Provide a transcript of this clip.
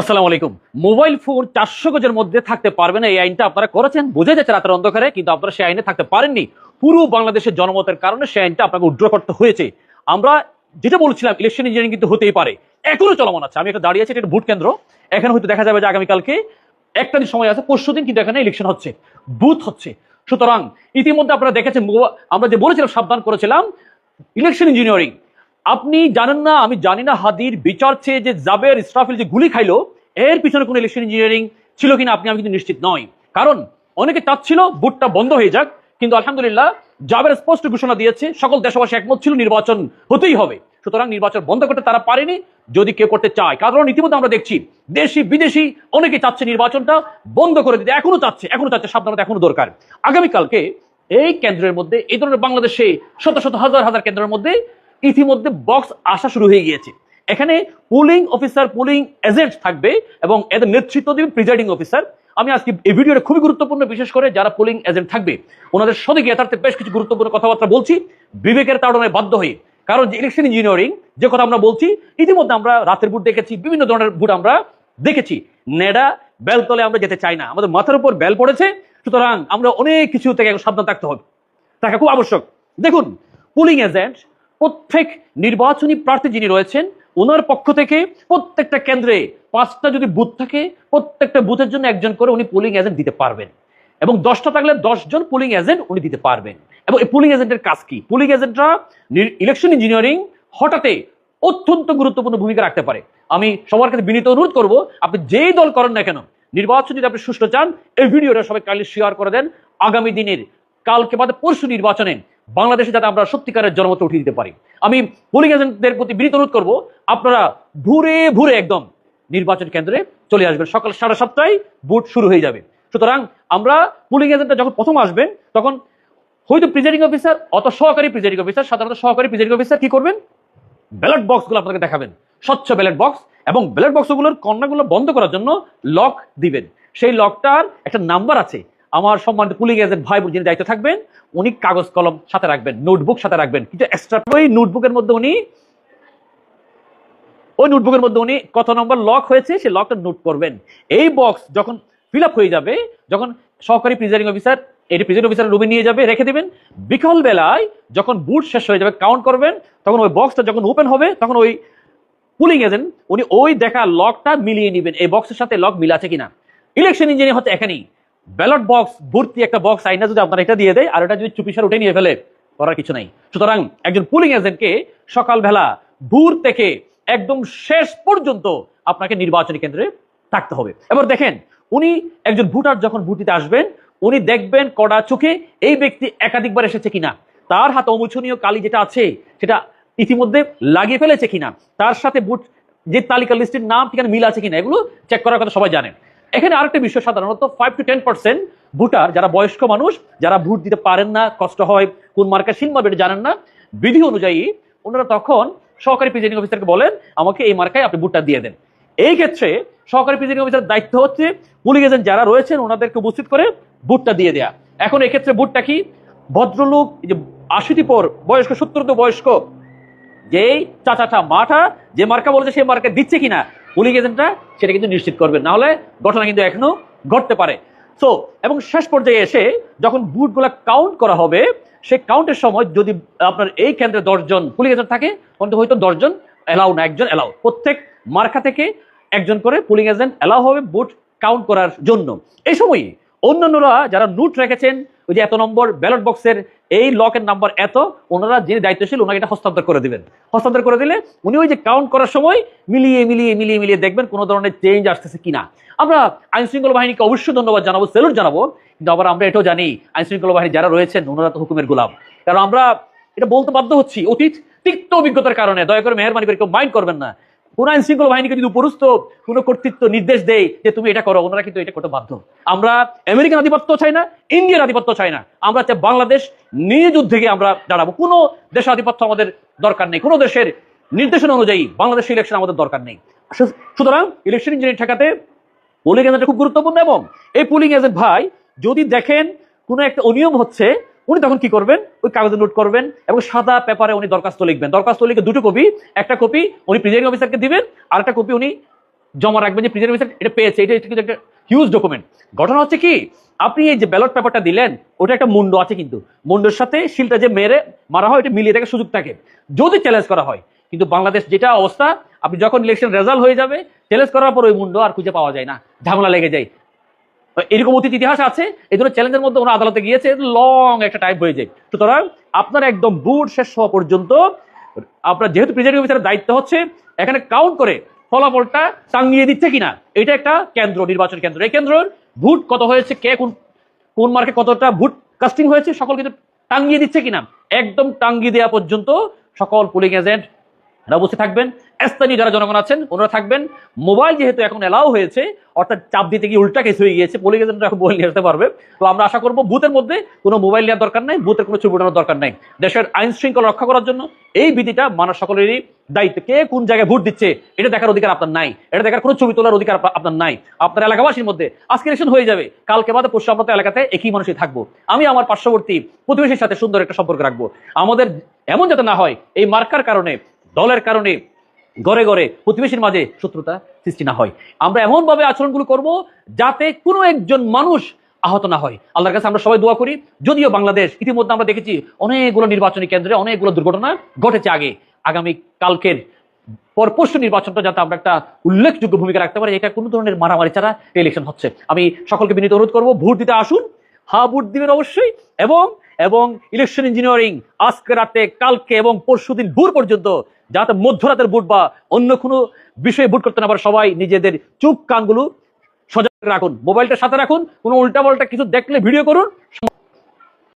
আসসালামু আলাইকুম। Mobile phone চারশো গজের মধ্যে থাকতে পারবে না, এই আইনটা আপনারা করেছেন। বোঝা যাচ্ছে রাতের অন্ধকারে, কিন্তু আপনারা সেই আইনে থাকতে পারেননি। পুরো বাংলাদেশের জনমতের কারণে সেই আইনটা আপনাকে উড্র করতে হয়েছে। আমরা যেটা বলছিলাম ইলেকশন ইঞ্জিনিয়ারিং কিন্তু হতেই পারে। এখনও চলমান আছে। আমি একটা দাঁড়িয়ে আছি, এটা ভোট কেন্দ্র। এখানে হয়তো দেখা যাবে যে আগামীকালকে একটা দিন সময় আছে, পরশু দিন কিন্তু এখানে ইলেকশন হচ্ছে বুথ হচ্ছে। সুতরাং ইতিমধ্যে আপনারা দেখেছেন আমরা যে বলেছিলাম, সাবধান করেছিলাম ইলেকশন ইঞ্জিনিয়ারিং আপনি জানেন না, আমি জানি না হাদির বিচার চেয়ে যে জাবের, ইসরাফিল যে গুলি খাইলো, এর পিছনে কোনো ইলেকশন ইঞ্জিনিয়ারিং ছিল কিনা আপনি, আমি কিন্তু নিশ্চিত নয় কারণ অনেকে চাচ্ছিল বুটটা বন্ধ হয়ে যাক, কিন্তু আলহামদুলিল্লাহ জাবের স্পষ্ট ঘোষণা দিয়েছে, সকল দেশবাসী একমত ছিল নির্বাচন হতেই হবে। সুতরাং নির্বাচন বন্ধ করতে তারা পারেনি, যদি কেউ করতে চায়। কারণ ইতিমধ্যে আমরা দেখছি, দেশি, বিদেশি অনেকে চাচ্ছে নির্বাচনটা বন্ধ করে দিতে, এখনও চাচ্ছে এখনও চাচ্ছে, সাবধানতা এখনও দরকার। আগামীকালকে এই কেন্দ্রের মধ্যে, এই ধরনের বাংলাদেশে শত শত, হাজার হাজার কেন্দ্রের মধ্যে ইতিমধ্যে বক্স আসা শুরু হয়ে গিয়েছে। এখানে পুলিং অফিসার পুলিং এজেন্ট থাকবে এবং এদের নেতৃত্ব দেবে প্রিজাইডিং অফিসার আমি আজকে এই ভিডিওটা খুবই গুরুত্বপূর্ণ, বিশেষ করে যারা পুলিং এজেন্ট থাকবে। ওনাদের সদিকে যথার্থে বেশ কিছু গুরুত্বপূর্ণ কথাবার্তা বলছি। বিবেকের তাড়নায় বাধ্য হয়ে। কারণ যে ইলেকশন ইঞ্জিনিয়ারিং যে কথা আমরা বলছি, ইতিমধ্যে আমরা রাতের বুট দেখেছি, বিভিন্ন ধরনের বুট আমরা দেখেছি। নেডা বেলতলে আমরা যেতে চাই না। আমাদের মাথার উপর বেল পড়েছে। সুতরাং আমরা অনেক কিছু থেকে সাবধান থাকতে হবে। থাকা খুব আবশ্যক। দেখুন পুলিং এজেন্ট প্রত্যেক নির্বাচনী প্রার্থী যিনি রয়েছেন ওনার পক্ষ থেকে প্রত্যেকটা কেন্দ্রে পাঁচটা যদি বুথ থাকে, প্রত্যেকটা বুথের জন্য একজন করে উনি পুলিং এজেন্ট দিতে পারবেন। এবং দশটা থাকলে দশজন পুলিং এজেন্ট উনি দিতে পারবেন। এবং এই পুলিং এজেন্টের কাজ কি? পুলিং এজেন্টরা ইলেকশন ইঞ্জিনিয়ারিং হঠাৎ অত্যন্ত গুরুত্বপূর্ণ ভূমিকা রাখতে পারে। আমি সবার কাছে বিনীত অনুরোধ করব, আপনি যেই দল করেন না কেন, নির্বাচন যদি আপনি সুষ্ঠু চান, এই ভিডিওটা সবাই কাইন্ডলি শেয়ার করে দেন। আগামী দিনের, কালকে বাদে পরশু নির্বাচনে বাংলাদেশে যাতে আমরা সত্যিকারের জনমত উঠিয়ে দিতে পারি। আমি পুলিং এজেন্টদের প্রতি বিনীত অনুরোধ করব, আপনারা ভুরে ভুরে একদম নির্বাচন কেন্দ্রে চলে আসবেন। সকাল সাড়ে সাতটায় ভোট শুরু হয়ে যাবে। সুতরাং আমরা পুলিং এজেন্টটা যখন প্রথম আসবেন, তখন হয়তো প্রিজাইডিং অফিসার অত সহকারী প্রিজাইডিং অফিসার সাধারণত সহকারী প্রিজাইডিং অফিসার কি করবেন? ব্যালট বক্সগুলো আপনাকে দেখাবেন। স্বচ্ছ ব্যালট বক্স এবং ব্যালট বক্সগুলোর কর্নারগুলো বন্ধ করার জন্য লক দিবেন। সেই লকটার একটা নাম্বার আছে। আমার সম্মানিত পুলিং এজেন্ট ভাই যিনি দায়িত্ব থাকবেন, উনি কাগজ, কলম সাথে রাখবেন নোটবুক সাথে রাখবেন। কিন্তু এক্সট্রা ওই নোটবুকের মধ্যে উনি, ওই নোটবুকের মধ্যে উনি কত নম্বর লক হয়েছে, সেই লকটা নোট করবেন। এই বক্স যখন ফিল হয়ে যাবে, যখন সহকারী প্রিজাইডিং অফিসার এটি প্রিজাইডিং অফিসার রুমে নিয়ে যাবে, রেখে দেবেন। বিকাল বেলায় যখন বুট শেষ হয়ে যাবে কাউন্ট করবেন, তখন ওই বক্সটা যখন ওপেন হবে, তখন ওই পুলিং এজেন্ট উনি ওই দেখা লকটা মিলিয়ে নেবেন। এই বক্সের সাথে লক মিলাছে কিনা? ইলেকশন ইঞ্জিনিয়ার হচ্ছে এখানেই। ব্যালট বক্স ভর্তি একটা বক্স আইনা যদি আপনার এটা দিয়ে দেয়, আর এটা যদি চুপিসার উঠে নিয়ে ফেলে, করার কিছু নাই। সুতরাং একজন পুলিং এজেন্টকে সকালবেলা ভোর থেকে একদম শেষ পর্যন্ত আপনাকে নির্বাচনী কেন্দ্রে থাকতে হবে। এবার দেখেন, উনি একজন ভোটার যখন ভোট দিতে আসবেন, উনি দেখবেন কড়া চোখে এই ব্যক্তি একাধিকবার এসেছে কিনা, তার হাতে অমোচনীয় কালি যেটা আছে, সেটা ইতিমধ্যে লাগিয়ে ফেলেছে কিনা, তার সাথে ভোট যে তালিকা লিস্টের নাম, ঠিকানা মিল আছে কিনা, এগুলো চেক করার কথা সবাই জানেন এখানে আরেকটা বিষয় সাধারণত five to ten percent voter যারা বয়স্ক মানুষ, যারা ভোট দিতে পারেন না, কষ্ট হয়, কোন মার্কা মারবে এটা জানেন না, বিধি অনুযায়ী ওনারা তখন সহকারী প্রিজাইডিং অফিসারকে বলেন, আমাকে এই মার্কায় আপনি ভোটটা দিয়ে দেন। এই ক্ষেত্রে সহকারী প্রিজাইডিং অফিসার দায়িত্ব হচ্ছে পুলিং এজেন্ট যারা রয়েছেন, ওনাদেরকে উপস্থিত করে ভোটটা দিয়ে দেয়া। এখন এক্ষেত্রে ভোটটা কি? ভদ্রলোক যে আশিটি পর, বয়স্ক, সত্তর তো বয়স্ক, যেই চাচাটা মাঠা যে মার্কা বলেছে সেই মার্কা দিচ্ছে কিনা? পুলিং এজেন্টরা সেটা কিন্তু নিশ্চিত করবে না হলে ঘটনা কিন্তু এখনও ঘটতে পারে। সো এবং শেষ পর্যায়ে এসে যখন বুটগুলা কাউন্ট করা হবে সেই কাউন্টের সময় যদি আপনার এই কেন্দ্রে দশজন পুলিং এজেন্ট থাকে, তখন তো হয়তো দশজন অ্যালাউ না, একজন অ্যালাউ প্রত্যেক মার্কা থেকে একজন করে পুলিং এজেন্ট অ্যালাউ হবে বুট কাউন্ট করার জন্য। এই সময়ই অন্যান্যরা যারা নোট রেখেছেন ওই যে এত নম্বর ব্যালট বক্সের এই লকের নাম্বার এত, ওনারা যিনি দায়িত্বশীল, ওনাকে এটা হস্তান্তর করে দিবেন। হস্তান্তর করে দিলে উনি ওই যে কাউন্ট করার সময় মিলিয়ে মিলিয়ে মিলিয়ে মিলিয়ে দেখবেন কোনো ধরনের চেঞ্জ আসতেছে কিনা। আমরা আইন শৃঙ্খলা বাহিনীকে অবশ্যই ধন্যবাদ জানাব সেলুট জানাব, কিন্তু আবার আমরা এটাও জানি আইন শৃঙ্খলা বাহিনী যারা রয়েছেন, ওনারা তো হুকুমের গোলাম। কারণ আমরা এটা বলতে বাধ্য হচ্ছি অতীত তিক্ত অভিজ্ঞতার কারণে। দয়া করে মেহরবানি করে কেউ মাইন্ড করবেন না। কোন আইন শৃঙ্খলা বাহিনীকে যদি উপরস্থ কোনো কর্তৃত্ব নির্দেশ দেয় যে তুমি এটা করো, ওনারা কিন্তু এটা করতে বাধ্য। আমরা আমেরিকান আধিপত্য চাই না ইন্ডিয়ান আধিপত্য চাই না। আমরা চাই বাংলাদেশ নিজ উদ্যোগে আমরা দাঁড়াবো। কোনো দেশের আধিপত্য আমাদের দরকার নেই। কোনো দেশের নির্দেশনা অনুযায়ী বাংলাদেশের ইলেকশন আমাদের দরকার নেই। সুতরাং ইলেকশন ইঞ্জিনিয়ার ঠেকাতে পুলিং এজেন্ট খুব গুরুত্বপূর্ণ এবং এই পুলিং এজেন্ট ভাই যদি দেখেন কোনো একটা অনিয়ম হচ্ছে উনি তখন কি করবেন? ওই কাগজে নোট করবেন এবং সাদা পেপারে উনি দরখাস্ত লিখবেন। দরখাস্ত লিখে দুটো কপি একটা কপি উনি প্রিজাইডিং অফিসারকে দিবেন আর একটা কপি উনি জমা রাখবেন যে প্রিজাইডিং অফিসার এটা পেয়েছে, এটা কিন্তু একটা হিউজ ডকুমেন্ট ঘটনা হচ্ছে কি? আপনি এই যে ব্যালট পেপারটা দিলেন, ওটা একটা মুন্ড আছে কিন্তু। মুন্ডের সাথে শিলটা যে মেরে মারা হয়, এটা মিলিয়ে দেখার সুযোগ থাকে। যদি চ্যালেঞ্জ করা হয়, কিন্তু বাংলাদেশ যেটা অবস্থা, আপনি যখন ইলেকশন রেজাল্ট হয়ে যাবে চ্যালেঞ্জ করার পর ওই মুন্ড আর খুঁজে পাওয়া যায় না। ঝামেলা লেগে যায়। এরকম অতীত ইতিহাস আছে, এই ধরনের চ্যালেঞ্জের মধ্যে ওরা আদালতে গিয়েছে লং একটা টাইম হয়ে যায়। সুতরাং আপনার একদম বুট শেষ হওয়া পর্যন্ত, আপনার যেহেতু প্রিজাইডিং অফিসারের দায়িত্ব হচ্ছে, এখানে কাউন্ট করে ফলাফলটা টাঙ্গিয়ে দিচ্ছে কিনা, এটা একটা কেন্দ্র, নির্বাচন কেন্দ্র। এই কেন্দ্রের ভোট কত হয়েছে, কে কোন কোন মার্কে কতটা ভোট কাস্টিং হয়েছে, সকল কিন্তু টাঙ্গিয়ে দিচ্ছে কিনা, একদম টাঙ্গিয়ে দেওয়া পর্যন্ত সকল পুলিং এজেন্ট অবশ্যই থাকবেন। স্থানীয় যারা জনগণ আছেন, ওনারা থাকবেন। মোবাইল যেহেতু এখন এলাও হয়েছে, অর্থাৎ চাপ দিতে গিয়ে উল্টা কেস হয়ে গিয়েছে এজেন্ট এখন নিয়ে আসতে পারবে। তো আমরা আশা করব বুথের মধ্যে কোনো মোবাইল নেওয়ার দরকার নাই, বুথের কোনো ছবি ওঠানোর দরকার নাই। দেশের আইন শৃঙ্খলা রক্ষা করার জন্য এই বিধিটা মানা সকলেরই দায়িত্ব। কে কোন জায়গায় ভোট দিচ্ছে, এটা দেখার অধিকার আপনার নাই। এটা দেখার কোনো ছবি তোলার অধিকার আপনার নাই। আপনার এলাকাবাসীর মধ্যে আজকে ইলেকশন হয়ে যাবে, কালকে বাদে পশ্চিম আমরা এলাকাতে একই মানুষই থাকব। আমি আমার পার্শ্ববর্তী প্রতিবেশীর সাথে সুন্দর একটা সম্পর্ক রাখব। আমাদের এমন যাতে না হয়, এই মার্কার কারণে, দলের কারণে ঘরে ঘরে প্রতিবেশীর মাঝে শত্রুতা সৃষ্টি না হয়। আমরা এমনভাবে আচরণগুলো করব যাতে কোনো একজন মানুষ আহত না হয়। আল্লাহর কাছে আমরা সবাই দোয়া করি। যদিও বাংলাদেশ ইতিমধ্যে আমরা দেখেছি অনেকগুলো নির্বাচনী কেন্দ্রে অনেকগুলো দুর্ঘটনা ঘটেছে আগে। আগামী কালকের পর পরশু নির্বাচনটা যাতে আমরা একটা উল্লেখযোগ্য ভূমিকা রাখতে পারি, এটা কোনো ধরনের মারামারি ছাড়া ইলেকশন হচ্ছে। আমি সকলকে বিনীত অনুরোধ করব, ভোট দিতে আসুন। হা ভোট দিবেন অবশ্যই এবং এবং ইলেকশন ইঞ্জিনিয়ারিং আজকে রাতে, কালকে এবং পরশু দিন ভোর পর্যন্ত, যাতে মধ্যরাতের ভোট বা অন্য কোনো বিষয়ে ভোট করতে না পারে, সবাই নিজেদের চুপ কানগুলো সজাগ রাখুন। মোবাইলটা সাথে রাখুন, কোনো উল্টা পাল্টা কিছু দেখলে ভিডিও করুন